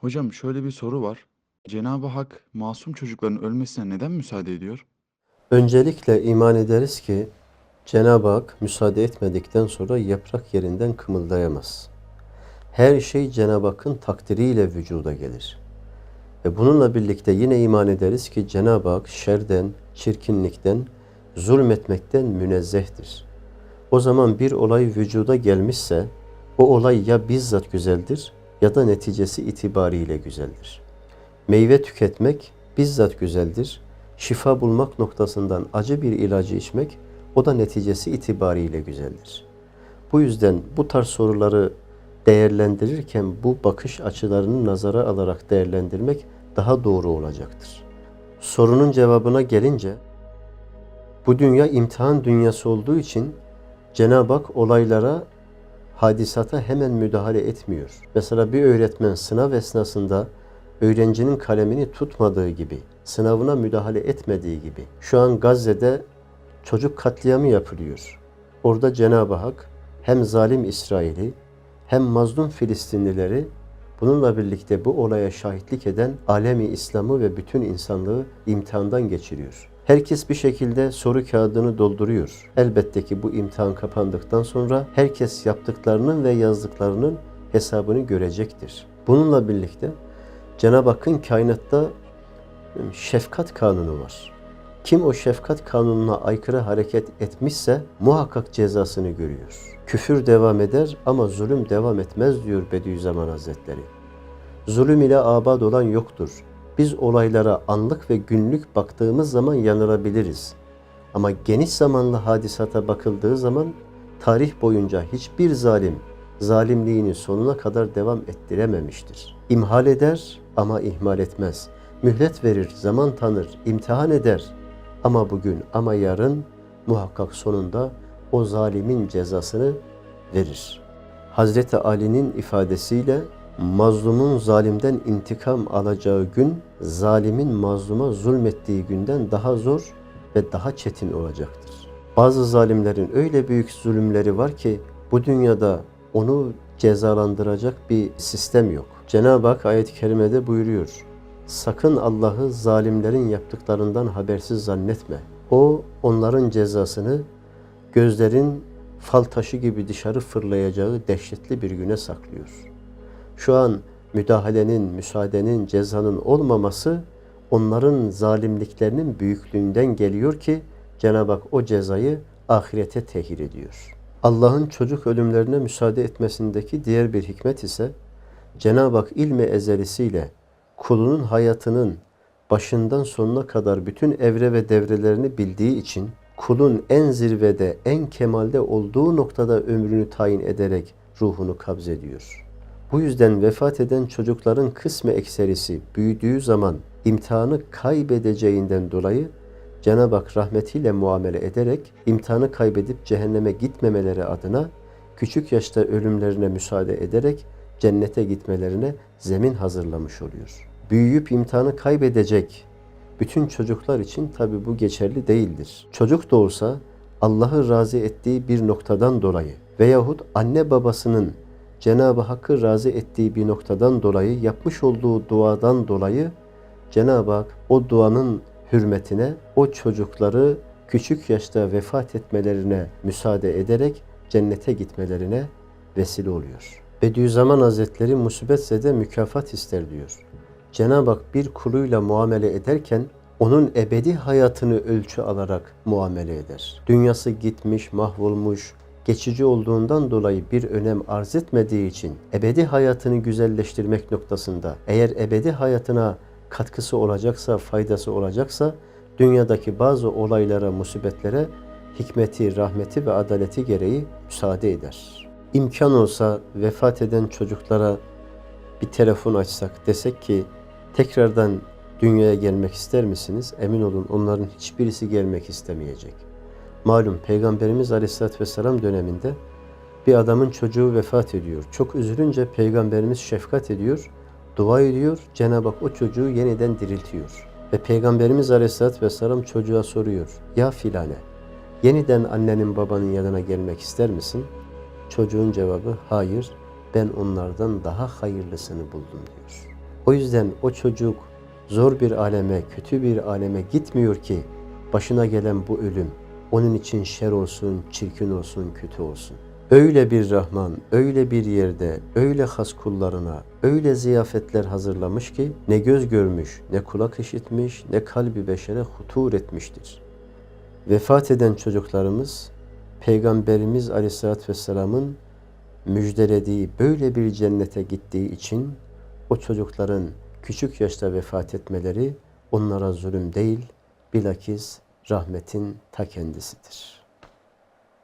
Hocam şöyle bir soru var. Cenab-ı Hak masum çocukların ölmesine neden müsaade ediyor? Öncelikle iman ederiz ki Cenab-ı Hak müsaade etmedikten sonra yaprak yerinden kımıldayamaz. Her şey Cenab-ı Hakk'ın takdiriyle vücuda gelir. Ve bununla birlikte yine iman ederiz ki Cenab-ı Hak şerden, çirkinlikten, zulmetmekten münezzehtir. O zaman bir olay vücuda gelmişse o olay ya bizzat güzeldir ya da neticesi itibariyle güzeldir. Meyve tüketmek bizzat güzeldir. Şifa bulmak noktasından acı bir ilacı içmek o da neticesi itibariyle güzeldir. Bu yüzden bu tarz soruları değerlendirirken bu bakış açılarını nazara alarak değerlendirmek daha doğru olacaktır. Sorunun cevabına gelince bu dünya imtihan dünyası olduğu için Cenab-ı Hak olaylara, hadisata hemen müdahale etmiyor. Mesela bir öğretmen sınav esnasında öğrencinin kalemini tutmadığı gibi, sınavına müdahale etmediği gibi. Şu an Gazze'de çocuk katliamı yapılıyor. Orada Cenab-ı Hak hem zalim İsrail'i hem mazlum Filistinlileri bununla birlikte bu olaya şahitlik eden alemi İslam'ı ve bütün insanlığı imtihandan geçiriyor. Herkes bir şekilde soru kağıdını dolduruyor. Elbette ki bu imtihan kapandıktan sonra herkes yaptıklarının ve yazdıklarının hesabını görecektir. Bununla birlikte Cenab-ı Hakk'ın kainatta şefkat kanunu var. Kim o şefkat kanununa aykırı hareket etmişse muhakkak cezasını görüyor. Küfür devam eder ama zulüm devam etmez diyor Bediüzzaman Hazretleri. Zulüm ile abad olan yoktur. Biz olaylara anlık ve günlük baktığımız zaman yanılabiliriz. Ama geniş zamanlı hadisata bakıldığı zaman tarih boyunca hiçbir zalim zalimliğini sonuna kadar devam ettirememiştir. İmhal eder ama ihmal etmez. Mühlet verir, zaman tanır, imtihan eder. Ama bugün ama yarın muhakkak sonunda o zalimin cezasını verir. Hazreti Ali'nin ifadesiyle mazlumun zalimden intikam alacağı gün zalimin mazluma zulmettiği günden daha zor ve daha çetin olacaktır. Bazı zalimlerin öyle büyük zulümleri var ki bu dünyada onu cezalandıracak bir sistem yok. Cenab-ı Hak ayet-i kerimede buyuruyor. Sakın Allah'ı zalimlerin yaptıklarından habersiz zannetme. O onların cezasını gözlerin fal taşı gibi dışarı fırlayacağı dehşetli bir güne saklıyor. Şu an müdahalenin, müsaadenin, cezanın olmaması onların zalimliklerinin büyüklüğünden geliyor ki Cenab-ı Hak o cezayı ahirete tehir ediyor. Allah'ın çocuk ölümlerine müsaade etmesindeki diğer bir hikmet ise Cenab-ı Hak ilmi ezelisiyle kulunun hayatının başından sonuna kadar bütün evre ve devrelerini bildiği için kulun en zirvede, en kemalde olduğu noktada ömrünü tayin ederek ruhunu kabzediyor. Bu yüzden vefat eden çocukların kısmı ekserisi büyüdüğü zaman imtihanı kaybedeceğinden dolayı Cenab-ı Hak rahmetiyle muamele ederek imtihanı kaybedip cehenneme gitmemeleri adına küçük yaşta ölümlerine müsaade ederek cennete gitmelerine zemin hazırlamış oluyor. Büyüyüp imtihanı kaybedecek bütün çocuklar için tabi bu geçerli değildir. Çocuk olsa Allah'ı razı ettiği bir noktadan dolayı veyahut anne babasının Cenab-ı Hakk'ı razı ettiği bir noktadan dolayı yapmış olduğu duadan dolayı Cenab-ı Hak o duanın hürmetine o çocukları küçük yaşta vefat etmelerine müsaade ederek cennete gitmelerine vesile oluyor. Bediüzzaman Hazretleri musibetse de mükafat ister diyor. Cenab-ı Hak bir kuluyla muamele ederken onun ebedi hayatını ölçü alarak muamele eder. Dünyası gitmiş, mahvolmuş, geçici olduğundan dolayı bir önem arz etmediği için ebedi hayatını güzelleştirmek noktasında eğer ebedi hayatına katkısı olacaksa, faydası olacaksa dünyadaki bazı olaylara, musibetlere hikmeti, rahmeti ve adaleti gereği müsaade eder. İmkan olsa vefat eden çocuklara bir telefon açsak desek ki tekrardan dünyaya gelmek ister misiniz? Emin olun onların hiçbirisi gelmek istemeyecek. Malum Peygamberimiz Aleyhisselatü Vesselam döneminde bir adamın çocuğu vefat ediyor. Çok üzülünce Peygamberimiz şefkat ediyor, dua ediyor. Cenab-ı Hak o çocuğu yeniden diriltiyor. Ve Peygamberimiz Aleyhisselatü Vesselam çocuğa soruyor. Ya filane, yeniden annenin babanın yanına gelmek ister misin? Çocuğun cevabı hayır, ben onlardan daha hayırlısını buldum diyor. O yüzden o çocuk zor bir aleme, kötü bir aleme gitmiyor ki başına gelen bu ölüm onun için şer olsun, çirkin olsun, kötü olsun. Öyle bir Rahman, öyle bir yerde, öyle has kullarına, öyle ziyafetler hazırlamış ki ne göz görmüş, ne kulak işitmiş, ne kalbi beşere hutur etmiştir. Vefat eden çocuklarımız, Peygamberimiz Aleyhisselatü Vesselam'ın müjdelediği böyle bir cennete gittiği için o çocukların küçük yaşta vefat etmeleri onlara zulüm değil, bilakis rahmetin ta kendisidir.